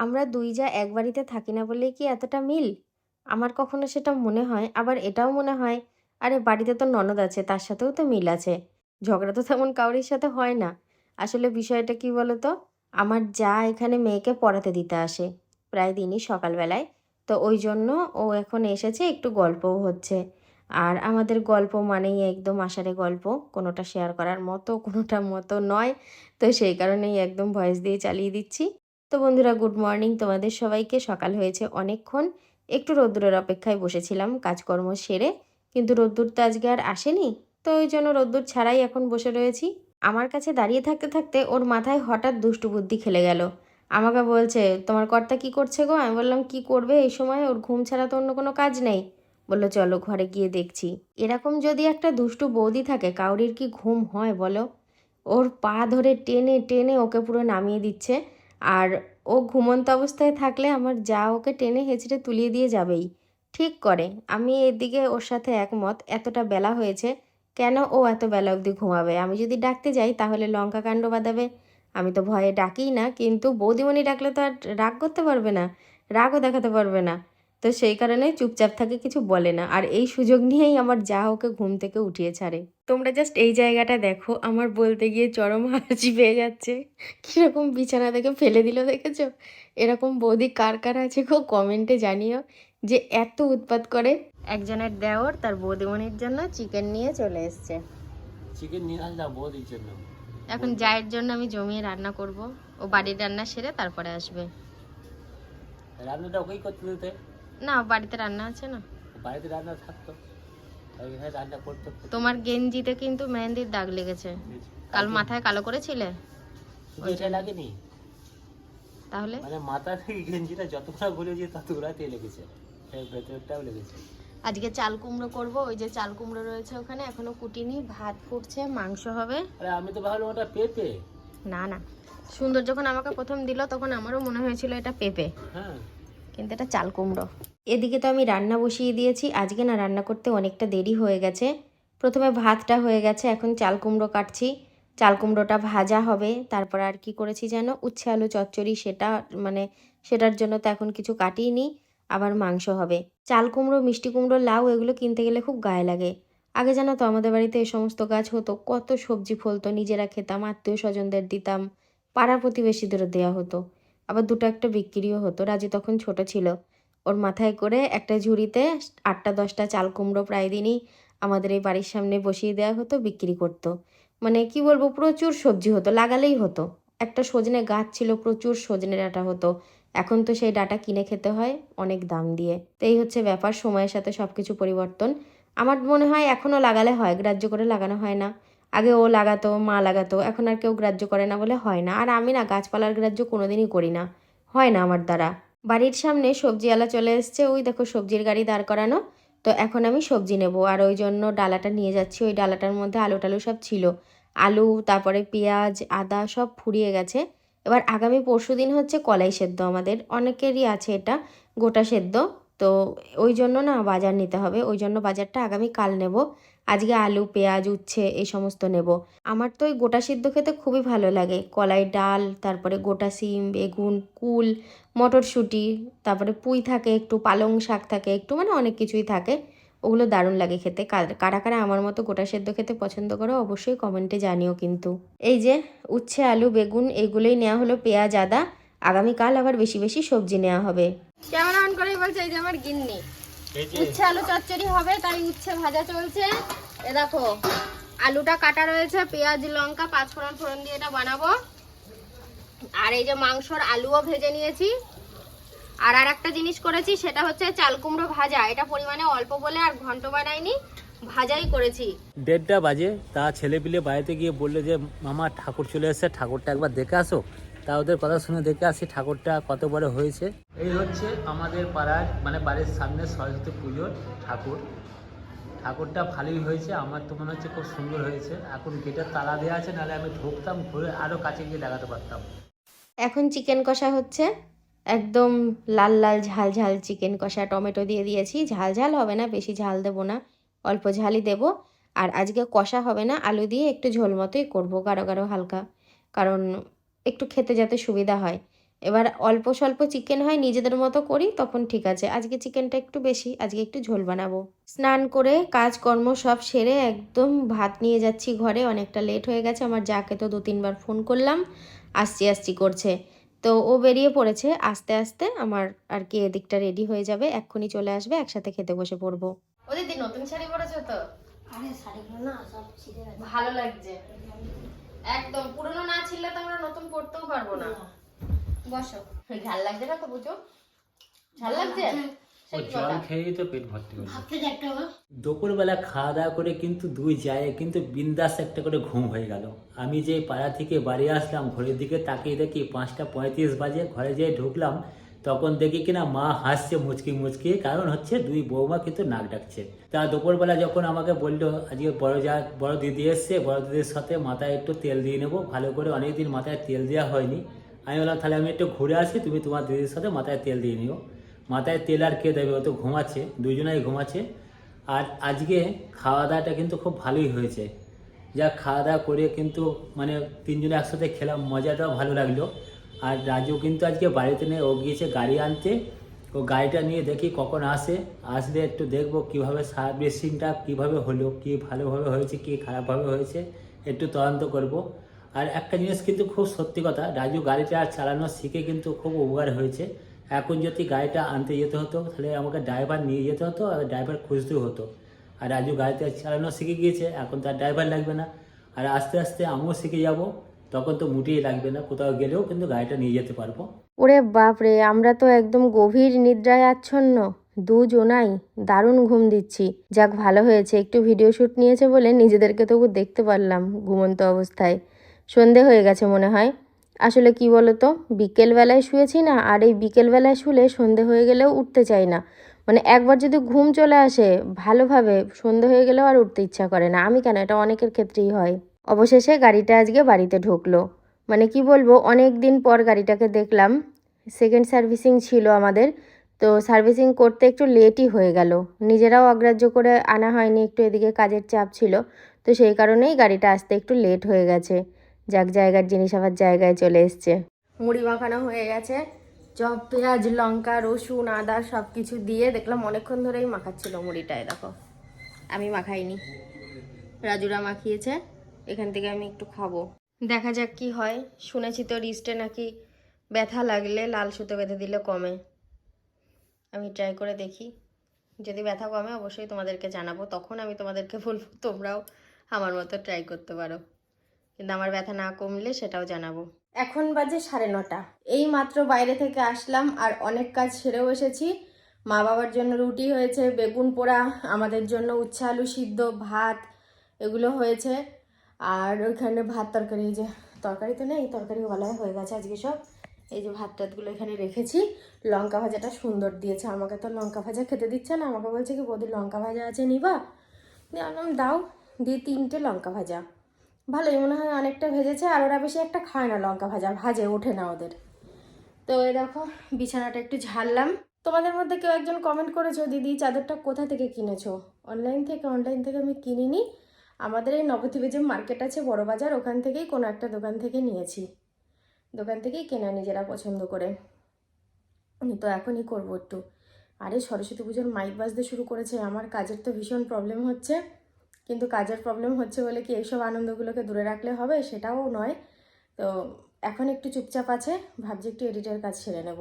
আমরা দুই যা এক বাড়িতে থাকি না বলেই কি এতটা মিল? আমার কখনো সেটা মনে হয়, আবার এটাও মনে হয়, আরে বাড়িতে তো ননদ আছে, তার সাথেও তো মিল আছে। ঝগড়া তো তেমন কাউরির সাথে হয় না। আসলে বিষয়টা কি বলতো? আমার যা এখানে মেয়েকে পড়াতে দিতে আসে, প্রায় দিনই সকালবেলায়। তো ওই জন্য ও এখন এসেছে, একটু গল্পও হচ্ছে। আর আমাদের গল্প মানেই একদম আষাঢ়ে গল্প, কোনোটা শেয়ার করার মতো কোনোটা মতো নয়। তো সেই কারণেই একদম ভয়েস দিয়ে চালিয়ে দিচ্ছি। তো বন্ধুরা, গুড মর্নিং। তোমাদের সবাইকে সকাল হয়েছে অনেকক্ষণ। একটু রোদ্দুরের অপেক্ষায় বসেছিলাম কাজকর্ম সেরে, কিন্তু রোদ্দুর তো আজকে আর আসেনি, তো ওই জন্য রোদ্দুর ছাড়াই এখন বসে রয়েছি। আমার কাছে দাঁড়িয়ে থাকতে থাকতে ওর মাথায় হঠাৎ দুষ্টু বুদ্ধি খেলে গেল। আমাকে বলছে, তোমার কর্তা কি করছে গো? আমি বললাম, কি করবে এই সময়? ওর ঘুম ছাড়া তো অন্য কোনো কাজ নেই। বলল, চলো ঘরে গিয়ে দেখছি। এরকম যদি একটা দুষ্টু বৌদি থাকে, কাউরির কি ঘুম হয় বলো? ওর পা ধরে টেনে টেনে ওকে পুরো নামিয়ে দিচ্ছে। আর ও ঘুমন্ত অবস্থায় থাকলে আমার যা ওকে টেনে হেঁচড়ে তুলিয়ে দিয়ে যাবেই। ঠিক করে, আমি এদিকে ওর সাথে একমত, এতটা বেলা হয়েছে, কেন ও এত বেলা অবধি ঘুমাবে? আমি যদি ডাকতে যাই, তাহলে লঙ্কা কাণ্ড বাঁধাবে। আমি তো ভয়ে ডাকিই না, কিন্তু বৌদিমণি ডাকলে তো আর রাগ করতে পারবে না, রাগও দেখাতে পারবে না। তো সেই কারণে চুপচাপ থাকে কিছু বলে না, আর এই সুযোগ নিয়েই আমার যা ওকে ঘুম থেকে উঠিয়ে ছাড়ে। তোমরা জাস্ট এই জায়গাটা দেখো আমার বলতে গিয়ে চরম হাসি পেয়ে যাচ্ছে। কীরকম বিছানা থেকে ফেলে দিল দেখেছ? এরকম বৌদি কার কার আছে গো কমেন্টে জানিও যে এত উৎপাত করে। একজনের দেওর তার বৌদিমণির জন্য চিকেন নিয়ে চলে এসছে। চিকেন নিয়ে আসলাম বৌদির জন্য। এখন জায়ের জন্য আমি জমিয়ে রান্না করব। ও বাড়ির রান্না সেরে তারপরে আসবে। রান্নাটা ওকেই করতে দিতে। না বাড়িতে রান্না আছে না। বাড়িতে রান্না থাকতো। তোমার গেঞ্জিতে কিন্তু মেহেন্দির দাগ লেগেছে। কাল মাথায় কালো করেছিলে? এটা লাগেনি। তাহলে? মানে মাথা থেকে গেঞ্জিটা যতটা লেগেছে। ভেতরটাও লেগেছে। আজকে চাল কুমড়ো করব ওই যে চাল কুমড়ো রয়েছে ওখানে এখনও কুটিনি ভাত ফুটছে মাংস হবে। আরে আমি তো ভাবলাম ওটা পেঁপে। না না। সুন্দর যখন আমাকে প্রথম দিল তখন আমারও মনে হয়েছিল এটা পেঁপে। হ্যাঁ। কিন্তু এটা চাল কুমড়ো। এদিকে তো আমি রান্না বসিয়ে দিয়েছি। আজকে না রান্না করতে অনেকটা দেরি হয়ে গেছে। প্রথমে ভাতটা হয়ে গেছে, এখন চাল কুমড়ো কাটছি। চাল কুমড়োটা ভাজা হবে, তারপর আর কি করেছি যেন উচ্ছে, আলু, চচ্চড়ি, সেটা মানে সেটার জন্য তো এখন কিছু কাটিয়ে আবার মাংস হবে। চাল কুমড়ো, মিষ্টি কুমড়ো লাউ, এগুলো কিনতে গেলে খুব গায়ে লাগে। আগে জানো তো, আমাদের বাড়িতে এই সমস্ত গাছ হতো। কত সবজি ফলতো, নিজেরা খেতাম আত্মীয় স্বজনদের দিতাম পাড়া প্রতিবেশীদেরও দেওয়া হতো। আবার দুটো একটা বিক্রিও হতো। রাজি তখন ছোট ছিল। ওর মাথায় করে একটা ঝুড়িতে আটটা, দশটা চাল কুমড়ো প্রায় দিনই আমাদের এই বাড়ির সামনে বসিয়ে দেওয়া হতো, বিক্রি করতো। মানে কি বলব, প্রচুর সবজি হতো, লাগালেই হতো। একটা সজনে গাছ ছিল, প্রচুর সজনে ডাটা হতো। এখন তো সেই ডাটা কিনে খেতে হয় অনেক দাম দিয়ে। তো এই হচ্ছে ব্যাপার, সময়ের সাথে সব কিছু পরিবর্তন। আমার মনে হয় এখনও লাগালে হয়, গ্রাহ্য করে লাগানো হয় না। আগে ও লাগাতো, মা লাগাতো, এখন আর কেউ গ্রাহ্য করে না বলে হয় না। আর আমি না গাছপালার গ্রাহ্য কোনোদিনই করি না। হয় না আমার দ্বারা। বাড়ির সামনে সবজিওয়ালা চলে এসছে, ওই দেখো সবজির গাড়ি দাঁড় করানো। তো এখন আমি সবজি নেব। আর ওই জন্য ডালাটা নিয়ে যাচ্ছি। ওই ডালাটার মধ্যে আলু টালু সব ছিল। আলু, তারপরে পেঁয়াজ, আদা সব ফুরিয়ে গেছে। এবার আগামী পরশু দিন হচ্ছে কলাই সেদ্ধ আমাদের। অনেকেরই আছে এটা, গোটা সেদ্ধ। তো ওই জন্য না বাজার নিতে হবে। ওই জন্য বাজারটা আগামী কাল নেব। আজকে আলু, পেঁয়াজ, উচ্ছে এই সমস্ত নেব। আমার তো ওই গোটা সিদ্ধ খেতে খুবই ভালো লাগে। কলাই ডাল, তারপরে গোটা সিম, বেগুন, কুল, মটরশুঁটি, তারপরে পুঁই থাকে একটু, পালং শাক থাকে একটু মানে অনেক কিছুই থাকে। ওগুলো দারুণ লাগে খেতে। কার- কারা আমার মতো গোটা সেদ্ধ খেতে পছন্দ করো অবশ্যই কমেন্টে জানিও কিন্তু। এই যে উচ্ছে, আলু, বেগুন এইগুলোই নেওয়া হলো পেঁয়াজ, আদা। আগামীকাল আবার বেশি বেশি সবজি নেওয়া হবে। ক্যামেরা অন করেই বলছে? এই যে আমার গিন্নি। উচ্ছে আলু চচ্চড়ি হবে তাই উচ্ছে ভাজা চলছে। এ দেখো আলুটা কাটা রয়েছে পেঁয়াজ লঙ্কা পাঁচ ফোড়ন ফোড়ন দিয়ে এটা বানাবো। আর এই যে মাংসর আলুও ভেজে নিয়েছি। আর আর একটা জিনিস করেছি সেটা হচ্ছে চাল কুমড়ো ভাজা। এটা পরিমাণে অল্প বলে আর ঘন্ট বানাইনি ভাজাই করেছি। দেড়টা বাজে তা ছেলে পিলে বাড়িতে গিয়ে বলল যে মামা ঠাকুর চলে এসেছে ঠাকুরটা একবার দেখে আসো। তা ওদের কথা শুনে দেখে আসি ঠাকুরটা কত বড় হয়েছে। এই হচ্ছে আমাদের পাড়ার মানে বাড়ির সামনে সরস্বতী পুজোর ঠাকুর। ঠাকুরটা ভালোই হয়েছে আমার তো মনে হচ্ছে খুব সুন্দর হয়েছে। এখন গেটের তালা দেওয়া আছে নাহলে আমি ঢুকতাম ঘুরে আরও কাছে গিয়ে দেখাতে পারতাম। এখন চিকেন কষা হচ্ছে। একদম লাল লাল ঝাল ঝাল চিকেন কষা টমেটো দিয়ে দিয়েছি। ঝাল ঝাল হবে না বেশি ঝাল দেবো না। অল্প ঝালই দেব। আর আজকে কষা হবে না আলু দিয়ে একটু ঝোল মতোই করব গাঢ় গাঢ় হালকা। কারণ একটু খেতে যাতে সুবিধা হয়। এবার অল্প স্বল্প চিকেন হয় নিজেদের মতো করি তখন ঠিক আছে। আজকে চিকেনটা একটু বেশি আজকে একটু ঝোল বানাবো। স্নান করে কাজকর্ম সব সেরে একদম ভাত নিয়ে যাচ্ছি ঘরে অনেকটা লেট হয়ে গেছে আমার যাকে তো দু তিনবার ফোন করলাম আসছি আসছি করছে। তো ও বেরিয়ে পড়েছে আস্তে আস্তে আমার আর কি এদিকটা রেডি হয়ে যাবে এক্ষুনি চলে আসবে একসাথে খেতে বসে পড়ব। ও দিদি নতুন শাড়ি পরেছো তো? আরে শাড়িগুলো না সব ভালো লাগছে। একদম। পুরনো না ছিল তো আমরা নতুন পড়তেও পারব না। বসো। ঝাল লাগছে না তো বুঝো ঝাল লাগছে? জল খেয়েই তো পেট ভর্তি হলো ভাবতে দেখতে হবে দুপুরবেলা খাওয়া দাওয়া করে কিন্তু দুই যায় কিন্তু বিন্দাস একটা করে ঘুম হয়ে গেল। আমি যে পাড়া থেকে বাড়ি আসলাম ঘরের দিকে তাকিয়ে দেখি পাঁচটা পঁয়ত্রিশ বাজে। ঘরে যেয়ে ঢুকলাম তখন দেখি কিনা মা হাসছে মুচকি মুচকি, কারণ হচ্ছে দুই বৌমা কিন্তু নাক ডাকছে। তা দুপুরবেলা যখন আমাকে বলল, আজকে বড় যা, বড় দিদি এসছে, বড় দিদির সাথে মাথায় একটু তেল দিয়ে নেব, ভালো করে অনেকদিন মাথায় তেল দেওয়া হয়নি। আমি বললাম, তাহলে আমি একটু ঘুরে আসি, তুমি তোমার দিদির সাথে মাথায় তেল দিয়ে নিও। মাথায় তেল আর কে দেবে? ও তো ঘুমাচ্ছে, দুজনেই ঘুমাচ্ছে। আর আজকে খাওয়া দাওয়াটা কিন্তু খুব ভালোই হয়েছে। যা খাওয়া দাওয়া করে কিন্তু মানে তিনজনে একসাথে খেলাম, মজাটাও ভালো লাগল। আর রাজু কিন্তু আজকে বাড়িতে নেই, ও গিয়েছে গাড়ি আনতে। ও গাড়িটা নিয়ে দেখি কখন আসে। আসলে একটু দেখব কীভাবে সার্ভিসিংটা কীভাবে হলো, কি ভালোভাবে হয়েছে, কি খারাপভাবে হয়েছে, একটু তদন্ত করব। আর একটা জিনিস কিন্তু খুব সত্যি কথা, রাজু গাড়িটা আর চালানো শিখে কিন্তু খুব উপকার হয়েছে। এখন যদি গাড়িটা আনতে যেতে হতো, তাহলে আমাকে ড্রাইভার নিয়ে যেতে হতো আর ড্রাইভার খুঁজতেও হতো। আর রাজু গাড়িতে চালানো শিখে গিয়েছে, এখন তার ড্রাইভার লাগবে না। আর আস্তে আস্তে আমিও শিখে যাব। তখন তো মুটেই লাগবে না, কোথাও গেলেও কিন্তু গাড়িটা নিয়ে যেতে পারব। ওরে বাপরে, আমরা তো একদম গভীর নিদ্রায় আচ্ছন্ন, দুজনাই দারুণ ঘুম দিচ্ছি। যাক, ভালো হয়েছে, একটু ভিডিও শ্যুট নিয়েছে বলে নিজেদেরকে তবু দেখতে পারলাম ঘুমন্ত অবস্থায়। সন্ধে হয়ে গেছে মনে হয়। আসলে কি বলতো, বিকেলবেলায় শুয়েছি না, আর এই বিকেলবেলায় শুলে সন্ধে হয়ে গেলেও উঠতে চাই না। মানে একবার যদি ঘুম চলে আসে, ভালোভাবে সন্ধে হয়ে গেলেও আর উঠতে ইচ্ছা করে না। আমি কেন? এটা অনেকের ক্ষেত্রেই হয়। অবশেষে গাড়িটা আজকে বাড়িতে ঢুকলো। মানে কি বলব, অনেক দিন পর গাড়িটাকে দেখলাম। সেকেন্ড সার্ভিসিং ছিল আমাদের, তো সার্ভিসিং করতে একটু লেটই হয়ে গেল। নিজেরাও অগ্রাহ্য করে আনা হয়নি, একটু এদিকে কাজের চাপ ছিল, তো সেই কারণেই গাড়িটা আসতে একটু লেট হয়ে গেছে। যাক, জায়গার জিনিস আবার জায়গায় চলে এসছে। মুড়ি মাখানো হয়ে গেছে। চপ, পেঁয়াজ, লঙ্কা, রসুন, আদা সব কিছু দিয়ে দেখলাম অনেকক্ষণ ধরেই মাখাচ্ছিল মুড়িটায়, দেখো। আমি মাখাইনি। রাজুরা মাখিয়েছে। এখান থেকে আমি একটু খাব। দেখা যাক কি হয়। শুনেছি তো রিস্টে নাকি ব্যথা লাগলে লাল সুতো বেঁধে দিলে কমে। আমি ট্রাই করে দেখি। যদি ব্যথা কমে, অবশ্যই তোমাদেরকে জানাব। তখন আমি তোমাদেরকে বলব, তোমরাও আমার মতো ট্রাই করতে পারো। কিন্তু আমার ব্যথা না কমলে সেটাও জানাব। এখন বাজে সাড়ে নটা। এই মাত্র বাইরে থেকে আসলাম আর অনেক কাজ সেরেও এসেছি। মা বাবার জন্য রুটি হয়েছে, বেগুন পোড়া, আমাদের জন্য উচ্ছে আলু সিদ্ধ, ভাত, এগুলো হয়েছে। আর ওইখানে ভাত তরকারি যে তরকারি তো নেই, তরকারি গলায় হয়ে গেছে আজকে সব। এই যে ভাত টাতগুলো এখানে রেখেছি। লঙ্কা ভাজাটা সুন্দর দিয়েছে। আমাকে তো লঙ্কা ভাজা খেতে দিচ্ছে না, আমাকে বলছে কি, বৌদি, লঙ্কা ভাজা আছে নিবা? আমি দাও দিয়ে তিনটে লঙ্কা ভাজা। ভালোই, মনে হয় অনেকটা ভেজেছে, আর ওরা বেশি একটা খায় না লঙ্কা ভাজা, ভাজে, ওঠে না ওদের। তো এই দেখো, বিছানাটা একটু ঝাড়লাম। তোমাদের মধ্যে কেউ একজন কমেন্ট করেছ, দিদি, চাদরটা কোথা থেকে কিনেছো? অনলাইন থেকে অনলাইন থেকে আমি কিনিনি। আমাদের এই নবদ্বীপে যে মার্কেট আছে বড় বাজার, ওখান থেকেই কোনো একটা দোকান থেকে নিয়েছি। দোকান থেকেই কেনা নিজেরা পছন্দ করে। তো এখনই করব একটু। আরে সরস্বতী পুজোর মাইক বাজতে শুরু করেছে। আমার কাজের তো ভীষণ প্রবলেম হচ্ছে। কিন্তু কাজের প্রবলেম হচ্ছে বলে কি এইসব আনন্দগুলোকে দূরে রাখলে হবে সেটাও নয়। তো এখন একটু চুপচাপ আছে, ভাবছি একটু এডিটের কাজ সেরে নেব।